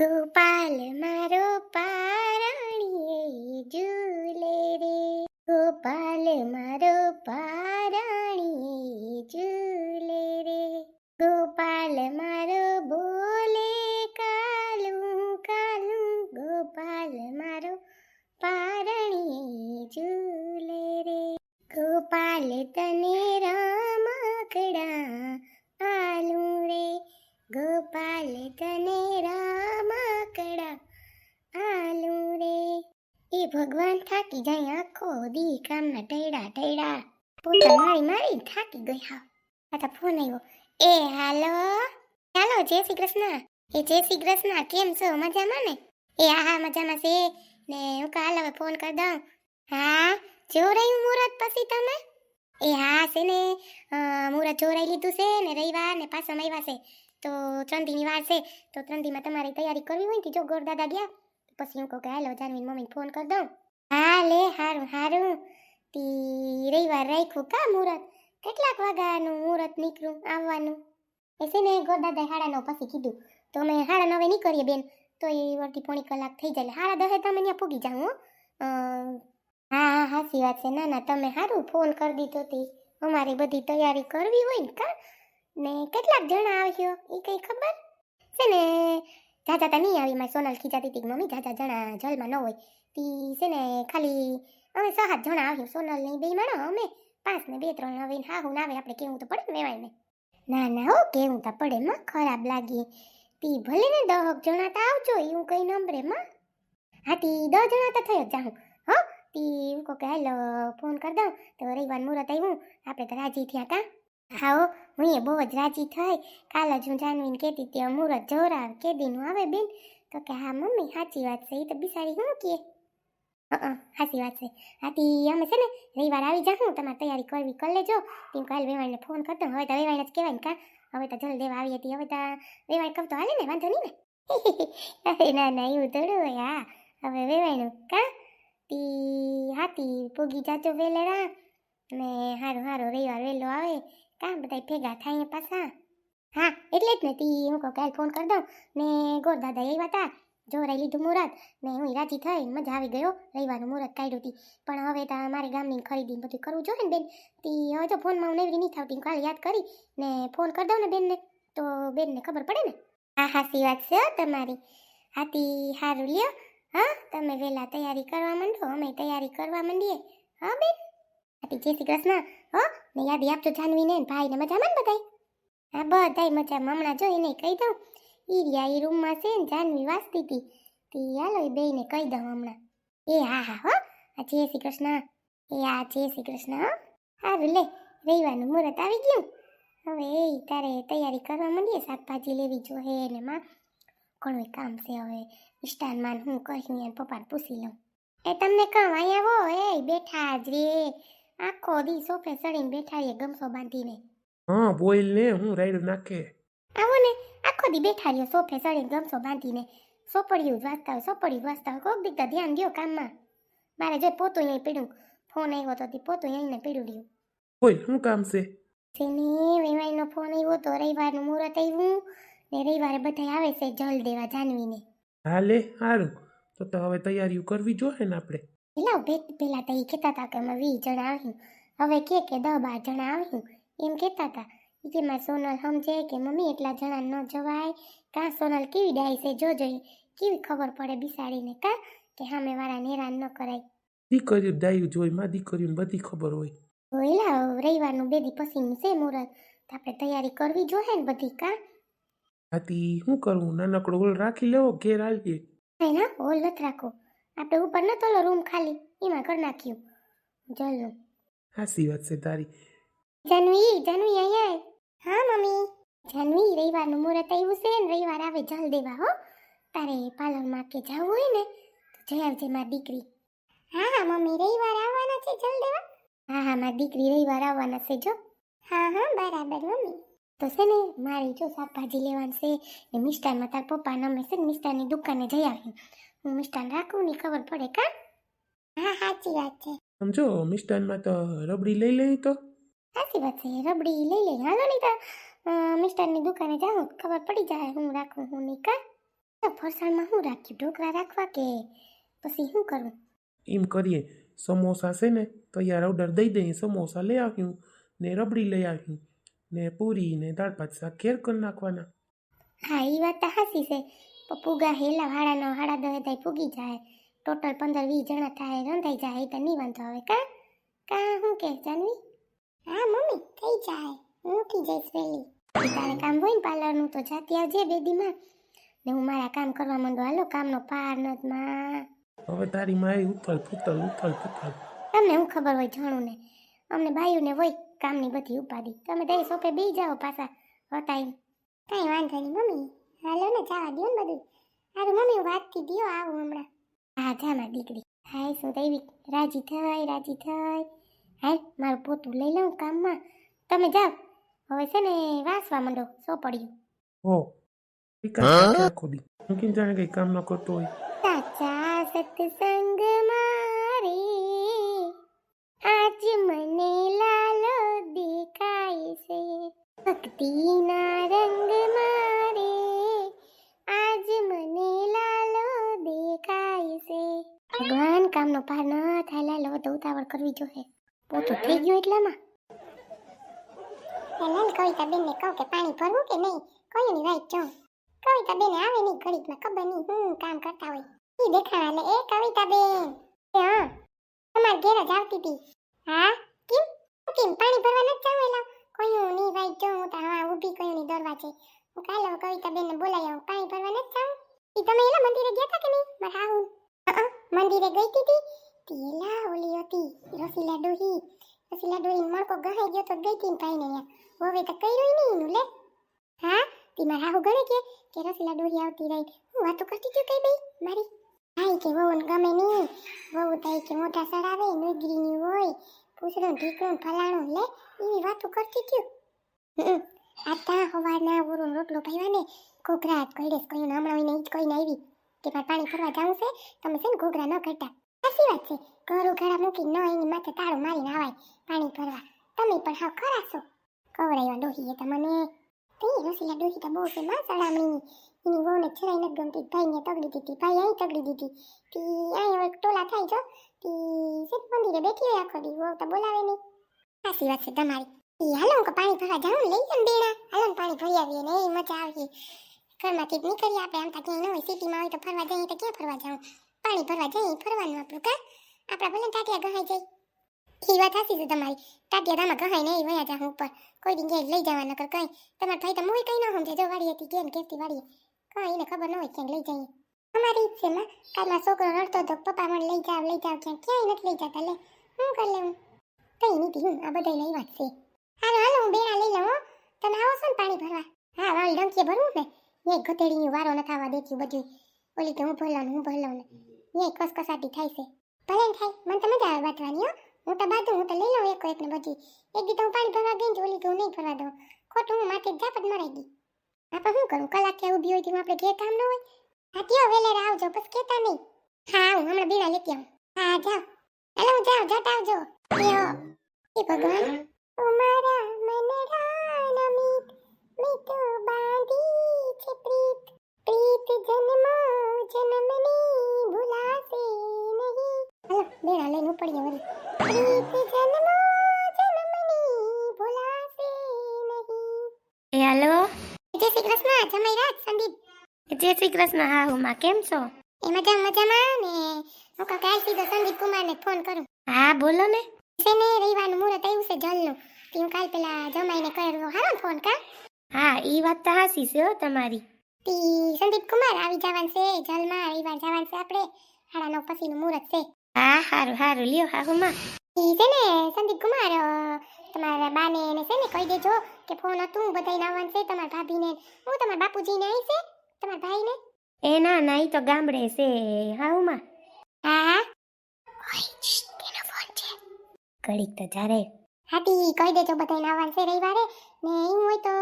ગોપાલ મારો પારણીએ ઝૂલે રે. ગોપાલ મારો પારણીએ ઝૂલે રે. ગોપાલ મારો બોલે કાલું કાલું. ગોપાલ મારો પારણીએ ઝૂલે રે. ગોપાલ તને રામકડા આલું રે. ગોપાલ તને રમકડા આલું રે એ ભગવાન થાકી જાય આખો દી કામના ટૈડા ટૈડા. પોતા મારી મારી થાકી ગઈ હા આ ફોન આવ્યો એ હાલો. હાલો, જય શ્રી કૃષ્ણ. એ જય શ્રી કૃષ્ણ, કેમ છો? મજામાં ને? એ હા હા મજામાં છે. ને હું કાલ હવે ફોન કરી દઉં. હા જોરાયું મુહૂર્ત પછી તમે? એ હા, છે ને. મુહૂર્ત જોરાઈ લીધું છે ને રવિવાર ને પાછો આવ્યા છે. તો ત્રણ દીની વાર છે. તો ત્રણ દીમાં તમારી તૈયારી કરવી હોય ને જો ગોરદાદા ગયા. પછી હું કહું કે, હાલો મમ્મીને ફોન કરી દઉં. હા, લે, હારું હારું. તી રવિવાર રાખ્યું કા મુહૂર્ત? કેટલાક વાગ્યાનું મુહૂર્ત નીકળ્યું આવવાનું? એ છે ને, ગોરદાદાએ હાડા નવ પછી કીધું, તો અમે સાડા નવે નીકળીએ બેન. તો એ વળતી પોણી કલાક થઈ જાય હાડા દહે તમે ત્યાં પૂગી જાઉં, હો. હા હા સાચી વાત છે. ના ના, તમે સારું ફોન કરી દીધો તી. અમારી બધી તૈયારી કરવી હોય ને કા? ને કેટલાક જણા આવ્યો એ કંઈ ખબર? છે ને જાજા તો નહીં આવી, મારી સોનલ ખીજાતી હતી મમ્મી જાજા જણા જલમાં ન હોય. તી છે ને ખાલી અમે છ સાત જણા આવ્યું સોનલ ને બે માણો, અમે પાંચ ને બે ત્રણ હવે હા હું ના આવે, આપણે કેવું તો પડે મેવાય ને ના ના, હો, કેવું તો પડે, માં, ખરાબ લાગી. તી ભલે ને દહક જણા તો આવજો, એવું કઈ નંબરે, માં. હા, તી દસ જણા તો જ જાઉં હો, તી હું કહે હાલો, ફોન કરી દઉં, તો રવિવાર મુહૂર્ત આવ્યું આપણે તો રાજી થયા કા હા હું એ બહુ જ રાજી થઈ. કાલ જ હું જાનવીને કહેતી હતી મુહૂર્ત જોરાવ કે દીનું આવે બેન? તો કે, હા, મમ્મી, સાચી વાત છે એ તો બિસારી શું કે હં સાચી વાત છે. આથી અમે છે ને રવિવાર આવી જાઉં તમારે તૈયારી કરવી કરી લેજો. તેમ કાલ વેવાઈને ફોન કરતો હવે તો વેવાઈને જ કહેવાય ને કા? હવે તો જલ દેવા આવી હતી, હવે તો વેવાઈ કહું તો હાલે ને, વાંધો નહીં ને? અરે, ના ના, એવું થોડું હોય, હા. હવે વેવાણું, કા? તી, હાથી, પોગી જાજો વેલેરા. ને હારું હારું, રવિવાર વહેલો આવે. કા બધા ભેગા થાય પાછા? હા, એટલે જ ને તી, હું કહું કાલ ફોન કરી દઉં. ને ગોર દાદા આવ્યા હતા જોરાઈ લીધું મુહૂર્ત. ને હું રાજી થઈ, મજા આવી ગયો, રવિવારનું મુહૂર્ત કાઢ્યું હતી પણ હવે તો મારે ગામની ખરીદી બધું કરવું જોઈએ ને બેન. તી હવે ફોનમાં હું નેવરી નહીં થતી કાલે યાદ કરી, ને ફોન કરી દઉં ને બેનને. તો બેનને ખબર પડે ને? હા, હાસી વાત છે તમારી. હાથી સારું લ્યો. હા, તમે વહેલા તૈયારી કરવા માંડો, અમે તૈયારી કરવા માંડીએ. હા બેન? હાથી જય શ્રી કૃષ્ણ. હો ને યાદી આપજો જાનવીને ને ભાઈને મજામાં ને બધાય? હા, બધાય મજામાં. હમણાં જો એને કહી દઉં. ઈ રહ્યા ઈ રૂમમાં છે ને જાનવી વાસતી હતી તી હાલો એ બેયને કહી દઉં હમણાં. એ હા હા, હો. આ જય શ્રી કૃષ્ણ. એ આ જય શ્રી કૃષ્ણ, હો. સારું લે. રવિવારનું મુહૂર્ત આવી ગયું. હવે એ તારે તૈયારી કરવા માંડીએ, શાકભાજી લેવી જોઈએ ને માં. ઘણું કામ છે હવે. મિષ્ટાનમાં હું કહ્યું એમ પપ્પાને પૂછી લઉં. એ તમને કહું, અહીંયા આવો. એ બેઠા જ રે. આખો દી સોફે સડીને બેઠા રહીએ ગમસો બાંધીને. હા બોલ ને હું રાઈડ નાખે. આવો ને આખો દી બેઠા રહીએ સોફે સડીને ગમસો બાંધીને. સોપડિયું જ વાંચતા હોય સોપડિયું વાંચતા હોય કોક દીક તો ધ્યાન દ્યો કામમાં. મારે જો પોતું અહીં પીડ્યું ફોન આવ્યો તો તી પોતું અહીંને પીડ્યું રહ્યું. બોલ શું કામ છે? તેને વેવાઈનો ફોન આવ્યો તો રવિવારનું મુહૂર્ત આવ્યું ને રવિવારે બધા આવે છે જલ દેવા જાનવીને. હાલે સારું તો તો હવે તૈયારીઓ કરવી જોઈએ ને આપણે. પેલા બે પેલા તો એ કહેતા હતા કે અમે વીસ જણા આવ્યું હવે કે કે દસ બાર જણા આવ્યું એમ કહેતા હતા કે મારે સોનલ સમજે કે મમ્મી એટલા જણા ન જવાય. કાં સોનલ કેવી ડાય છે જોજો ઈ કેવી ખબર પડે બિસાડીને. કાં? કે સામે વાળા નેરાન ન કરાય. દીકરીઓ ડાયું જોઈ માં દીકરીઓને બધી ખબર હોય. એલા રવિવારનું બે દી પછીનું છે મુહૂર્ત. તો આપણે તૈયારી કરવી જોઈએ ને બધી કાં? આથી શું કરવું? નાનકડો હોલ રાખી લેવો ઘેર આવીએ? ના હોલ નથી રાખો આપણે ઉપર નતો ઓલો રૂમ ખાલી એમાં કરી નાખ્યું. જલનું હાસી વાત છે તારી. જાનવી જાનવી અહીંયા આય. હા મમ્મી. જાનવી રવિવારનું મુહૂર્ત આવ્યું છે ને રવિવાર આવે જલ દેવા હો. તારે પાર્લરમાં કે જવું હોય ને તો જઈ આવજે મારી દીકરી. હા હા મમ્મી રવિવાર આવવાના છે જલ દેવા? હા હા મારી દીકરી રવિવાર આવવાના છે જો. હા હા બરાબર મમ્મી. તો છે ને મારી જો શાકભાજી લેવાનું છે ને મિષ્ટાનમાં તાર પપ્પા નમે છે ને મિષ્ટાનની દુકાને જઈ આવ્યું હું મિષ્ટાન રાખું ની ખબર પડે કા? હા સાચી વાત છે. સમજો મિષ્ટાનમાં તો રબડી લઈ લઈ તો? સાચી વાત છે રબડી લઈ લઈ હાલો નહીં તો મિષ્ટાનની દુકાને જાઉં. ખબર પડી જાય હું રાખું હું નહીં કા? તો ફરસાણમાં હું રાખ્યું? ઢોકળા રાખવા કે પછી શું કરું? એમ કરીએ. સમોસા છે ને તૈયાર ઓર્ડર દઈ દઈએ. સમોસા લઈ આવ્યું ને રબડી લઈ આવ્યું ને પૂરી ને દાળ ભાત શાક ઘેર કરી નાખવાના. હા એ વાત તો હાસી છે. પૂગા હેલા વાળાનો હાડા દવે થાય પૂગી જાય. ટોટલ પંદર વીસ જણા થાય રંધાઈ જાય એ તો નહીં વાંધો આવે. કા? કા શું કે જાનવી? હા મમ્મી થઈ જાય. હું ઉઠી જઈશ વહેલી. તારે કામ હોય ને પાર્લરનું તો જાતી આવજે બેદીમાં. ને હું મારા કામ કરવા માંડો. હાલો કામનો પાર નથી માં. હવે તારી માય ઉથલ ફૂથલ ઉથલ ફૂથલ. તમને હું ખબર હોય જાણું ને? અમને બાયુને હોય કામની બધી ઉપાડી તમે દઈ સોપે બી જાઓ પાછા. હતા કાંઈ વાંધો નહીં મમ્મી. હાલો ને જવા દો ને બધું હારું મમ્મી વાતથી દ્યો આવું હમણાં. હા જા મારી દીકરી. હાય શું દેવી રાજી થઈ રાજી થઈ. હાય મારું પોતું લઈ લઉં કામમાં. તમે જાઓ. હવે છે ને વાસવા માંડો સો પડ્યું હો? વિકાસ આખો દી. હું કેમ જાણે કઈ કામ ન કરતો હોય? સાચા સત્સંગ મારે આજ મને લાલો દેખાય છે. ભક્તિના કામનો પાર ન થાય, લાલો તો ઉતાવળ કરવી જોઈએ. પોતું થઈ ગયું એટલામાં? હેલો કવિતા બેનને કહું કે પાણી ભરવું કે નહીં કોઈ ની વાઈટ જો કવિતા બેન આવે નહીં ઘડીકમાં, ખબર નહીં હું કામ કરતા હોય. ઈ દેખાણા એટલે એ કવિતા બેન હા તમાર ઘેર જ આવતી હતી હા? કેમ? કેમ? પાણી ભરવા નથી જાવ એલા કોયું નહીં ભાઈ જો હું તો હા ઊભી કયું ની દરવાજે. હું કાલે કવિતા બેન ને બોલાવી આવું, પાણી ભરવા નથી જાવ ઈ તમે એલા મંદિરે ગયા હતા કે નહીં? મારા અ મંદિરે ગઈ હતી એલા ઓલી હતી, રસીલા ડોહી. રસીલા ડોહી મણકો ગહાઈ ગયો તો ગઈ તી ભાઈ ને હવે તો કર્યું નહીં એનું લે. હા? તી મારા હાહુ ગણે કે? કે રસીલા ડોહી આવતી રહી. હું વાતો કરતી છું કઈ બઈ મારી? હાય કે વહુ ગમે નહીં. વહુ થાય કે મોટા સડાવે નુગરીની હોય પૂછડું ઢીકણું ફલાણું લે, એવી વાતો કરતી છું આ તા હવાના ઓરો રોટલો પાડ્યા ને ઘોઘરા જ કઈડેસ કયું હમણાં હોય ને ઈ જ કઈને આવી. કે મારે પાણી ભરવા જવું છે તમે છે ને ઘોઘરા ન કરતા સાચી વાત છે. ઘર ઉઘાડા મૂકી ન એની માથે તાળું મારીને આવાય પાણી ભરવા. તમે પણ હા ખરા છો કવરાવ્યા ડોહીએ તમને તે રસીલા ડોહી તો બહુ છે માં સડામણીની એની વહુને છરાઈ નથી ગમતી ભાઈને તગડી દીધી, ભાઈ અહીં તગડી દીધી. તી અહીં હવે ટોલા થાય છો તી શીત મંદિરે બેઠી હોય આખો દી, વહુ તો બોલાવે નહીં સાચી વાત છે તમારી. હાલો પાણી ભરવા જાઉં લઈ જાઉં બેડા હાલો પાણી ભરી આવીએ ને એ મજા આવી ઘરમાંથી જ નીકળીએ આપણે. આમ ક્યાંય ન હોય, સિટીમાં હોય તો ફરવા જઈએ તો ક્યાં ફરવા જાઉં? પાણી ભરવા જઈએ ફરવાનું આપણું, કા? આપણા ભલે ટાટિયા ગહાઈ જાય. એ વાત સાચી છે તમારી. ટાટિયા દામાં ગહાઈ નહીં વયા જાઉં ઉપર. કોઈ દી ઘેર લઈ જવા નકર કઈ. તમારા ભાઈ તો મોય કઈ ન સમજે, જો વાળી હતી કેમ કેતી વાડીએ. કઈ એને ખબર ન હોય ક્યાંક લઈ જઈએ. અમારી ઈચ્છે માં. કાલમાં છોકરો રડતો હતો પપ્પા મને લઈ જાવ લઈ જાવ ક્યાંક ક્યાંય નથી લઈ જતા, લે. હું કરી લેવું? કઈ નથી, હું આ બધા લઈ વાત છે. હાલો હાલો, હું બેડા લઈ લઉં. તમે આવો છો ને પાણી ભરવા? હા, વાળી ડંકીએ ભરવું ને? એ ગધેડીની વારો ન થવા દેતી બધી ઓલી કે હું ભરલાવ હું ભરલાવ ને એ કસકસાટી થાય છે. ભલે ને થાય મને તો મજા આવે બાંધવાની હો. હું તો બાંધું હું તો લઈ લઉં એક એકને બધી. એક દી તો હું પાણી ભરવા ગઈ ને ઓલી કે હું નહીં ભરવા દઉં. ખોટું હું માથે ઝાપટ મરાઈ ગઈ. આપણે શું કરું? કલાક ત્યાં ઊભી હોય તો આપણે ઘેર કામ ન હોય? હા ત્યો વેલેર આવજો બસ કહેતા નહીં. હા હું હમણાં બીણા લેતી આવું. હા જાઓ. હેલો જાઓ જતા આવજો. ત્યો એ ભગવાન. ઓ મારા મનડા મિત મિત છે પ્રીત. પ્રીત જન્મો જન્મની ભૂલાશે નહીં. હાલો બેડા લઈને ઉપડીએ વળી પ્રીત જન્મો જન્મની ભૂલાશે નહીં. એ હાલો. જય શ્રી કૃષ્ણ જમાઈ રાજ સંદીપ. જય શ્રી કૃષ્ણ હા હું માં કેમ છો? એ મજા મજામાં ને? હું કાલ સીધો સંદીપ કુમારને ફોન કરું. હા બોલો ને. છે ને રવિવારનું મુહૂર્ત આવ્યું છે જલનું. હું કાલ પેલા જમાઈને કર્યો હારો ફોન કા? હા એ વાત તો હાસી છે હો તમારી. તી સંદીપ કુમાર આવી જવાનું છે જલમાં રવિવાર જવાનું છે આપણે સાડા નવ પછીનું મુહૂર્ત છે. હા હારું હારું લ્યો હાહુમાં. ઈ છે ને સંદીપ કુમાર તમારા બાને એને છે ને કહી દેજો કે ફોન હતું બધાને આવવાનું છે તમારા ભાભીને. હું તમારા બાપુજીને આવી છે તમારા ભાઈને? એ ના ના ઈ તો ગામડે છે હાઉમાં હા હા. ફોન છે? ઘડીક તો જ્યારે હાટી કહી દેજો બધાને આવવાનું છે રવિવારે. ને એવું હોય તો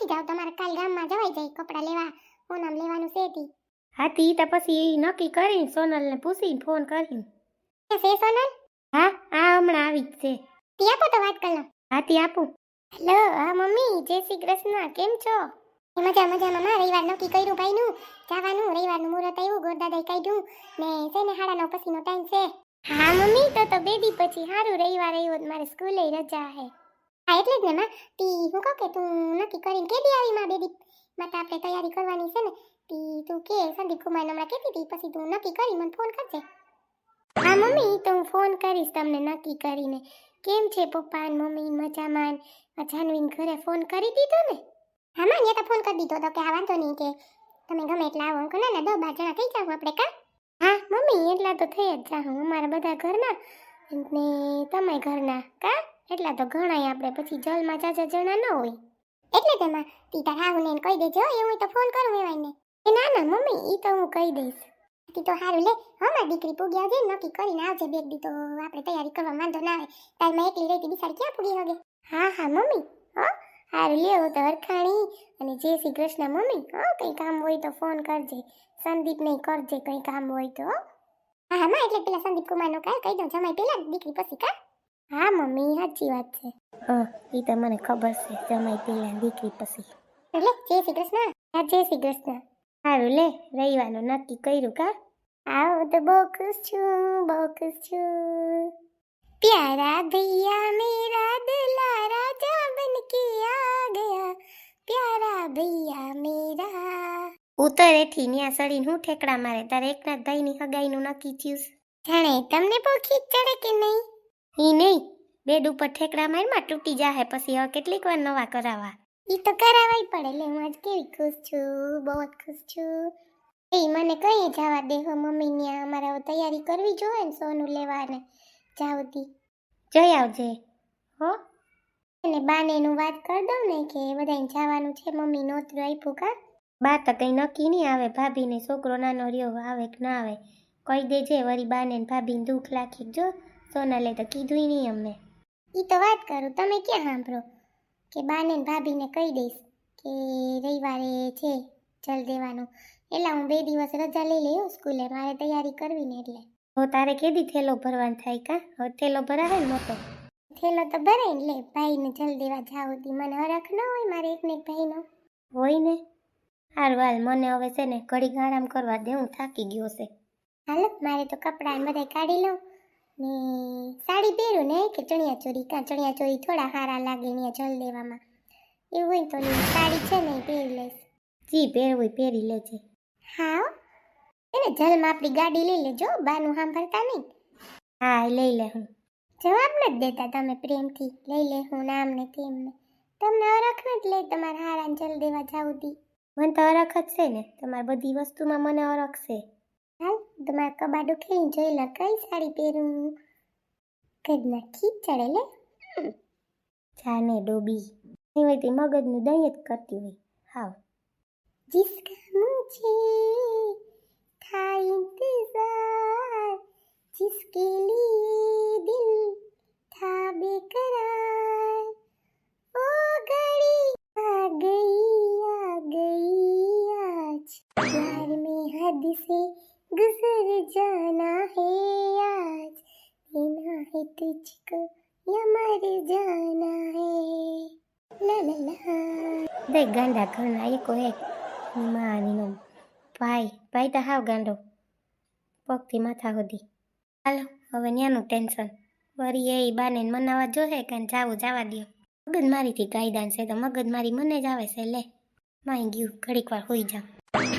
મૂકી જાવ તમારે કાલ ગામમાં જવાય જાય કપડાં લેવા ઓનામ લેવાનું છે તી. હાથી તો પછી નક્કી કરી સોનલને પૂછીને ફોન કરી છે સોનલ? હા આ હમણાં આવી જ છે. તી આપો તો વાત કરો હાથી આપું. હેલો હા મમ્મી જય શ્રી કૃષ્ણ કેમ છો? મજા મજામાં માં રવિવાર નક્કી કર્યું ભાઈનું. જવાનું રવિવારનું મુહૂર્ત આવ્યું ગોરદાદાએ કાઢ્યું. ને છે ને સાડા નવ પછીનો ટાઈમ છે. હા મમ્મી તો તો બે દી પછી સારું રવિવાર આવ્યો મારે સ્કૂલે રજા હે. હા, એટલે જ ને, માં. તી, હું કહું કે તું નક્કી કરીને કેદી આવી માં બે દી માટે આપણે તૈયારી કરવાની છે ને. તી, તું કે, સંદીપ કુમાર હમણાં કહેતી હતી પછી તું નક્કી કરી, મને ફોન કરજે. હા, મમ્મી, તો હું ફોન કરીશ તમને નક્કી કરીને. કેમ છે પપ્પા ને મમ્મી મજામાં જાનવીન ઘરે ફોન કરી દીધો ને? હા, માં અહીંયા તો ફોન કરી દીધો તો કે આ વાંધો નહીં કે તમે ગમે એટલા આવો. અંકલ ના દો બાર જણા થઈ જાવ આપણે, કા? હા, મમ્મી, એટલા તો થઈ જ જાઉં અમારા બધા ઘરના. ને તમે ઘરના, કા? એટલા તો ઘણાય આપણે પછી જલમાં જાજા જણા ન હોય. એટલે તેમાં તી તાર કહી દેજો એ હું તો ફોન કરું એવાયને એ ના ના, મમ્મી, ઈ તો હું કહી દઈશ. તી તો સારું લે, હમણાં દીકરી પૂગી આવજે નક્કી કરીને આવજે બે દી તો આપણે તૈયારી કરવા, વાંધો ના આવે. તારમાં એકલી રહેતી બિસાડી ક્યાં પૂગી હોગે? હા હા, મમ્મી, હો, હારું લે હું તો હરખાણી. અને જય શ્રી કૃષ્ણ, મમ્મી, હો, કંઈ કામ હોય તો ફોન કરજે. સંદીપ નહીં કરજે કંઈ કામ હોય તો, હા. હા એટલે પેલા સંદીપ કુમારનો કાંઈ કહી દઉં, જમાય પેલા દીકરી પછી, કા? હા મમ્મી સાચી વાત છે. હા એ તો મને ખબર છે. જમાઈ પેલા દીકરી પછી. એટલે જય શ્રી કૃષ્ણ. હા જય શ્રી કૃષ્ણ. સારું લે રહીવાનું નક્કી કર્યું કા? આવો તો બહુ ખુશ છું બહુ ખુશ છું. પ્યારા ભૈયા મેરા દલા રાજા બન કે આ ગયા. પ્યારા ભૈયા મેરા. ઉતર એથી ન્યા સડીને હું ઠેકડા મારે તારે એકનાથ ભાઈની હગાઈનું નક્કી થયું જાણે તમને બહુ ખીચ ચડે કે નહીં? ઈ નહીં. બેડ ઉપર ઠેકડા મારમાં તૂટી જાહે, પછી હવે કેટલીક વાર નવા કરાવવા. ઈ તો કરાવાય પડે એટલે હું આજ કેવી ખુશ છું, બહુ ખુશ છું. એ મને કઈ જવા દે હો મમ્મી ને અમારે તૈયારી કરવી જોઈએ ને સોનું લેવાને. જાવતી જઈ આવજે. હો? અને બાને નું વાત કરી દઉં ને કે બધાને જવાનું છે, મમ્મી નોતરું આપ્યું કા? બા તો કંઈ નક્કી નહીં આવે, ભાભીને છોકરો નાનો રહ્યો આવે કે ના આવે. કહી દેજે, વળી બાને ને ભાભીને દુઃખ લાખી જો સોનાલે તો કીધું નહીં અમને. એ તો વાત કરું તમે ક્યાં સાંભળો? કે બાને ભાભીને કહી દઈશ કે રવિવારે છે જલ દેવાનું. એટલે હું બે દિવસ રજા લઈ લઈ સ્કૂલે મારે તૈયારી કરવી ને એટલે. હો તારે કેદી થેલો ભરવાનો થાય કા? હવે થેલો ભરાવે ને મોટો. થેલો તો ભરાય ને લે ભાઈને જલ દેવા જાવ તી. મને હરખ ન હોય મારે એકને એક ભાઈનો. હોય ને? હાર હાલ મને હવે છે ને ઘડીક આરામ કરવા દે હું થાકી ગયો છે. હાલ મારે તો કપડાં બધા કાઢી લઉં. ને સાડી પહેરું ને કે ચણિયા ચોરી? કાં ચણિયા ચોરી થોડા સારા લાગે ને જલ દેવામાં? એવું હોય તો સાડી છે ને પહેરી લઈશ. જી, પહેરવું પહેરી લેજે. હા એને જલમાં આપણી ગાડી લઈ લેજો, બાનું સાંભળતા નહીં. હા લઈ લે હું જવાબ નથી દેતા તમે પ્રેમથી. લઈ લે હું નામ ને તેમ ને. તમને અરખ નથી લે તમારે હારાને જલ દેવા જાવું મને તો અરખ જ છે ને. તમારી બધી વસ્તુમાં મને અરખ છે. હાલ તમારા કબાડું ખેલી જોઈ લે, કઈ સાડી પહેરું? કદના ખીચડે લે? જાને ડોબી. નિવેતી મગજનું દહીં જ કરતી હોય. હાવ. જિસકા મુજે થા ઇંતજાર જિસકે લીએ દિલ થા બેકરાર. ઓ ઘડી આ ગઈ આ ગઈ આજ. પ્યાર મે હદ સે गुजर जाना है आज देना है तुझको या मर जाना है ला ला ला દે ગાંડા ઘરના એકો એક માનીનો ભાઈ ભાઈ તો હાવ ગાંડો પગથી માથા સુધી હાલો હવે ન્યાનું ટેન્શન વળી એ બાને ને મનાવા જોહે કાન જાવું જવા દ્યો મગજ મારીથી કાયદાન છે તો મગજ મારી મને જ આવે છે લે માઈ ગયું ઘડીક વાર હોઈ જાઉં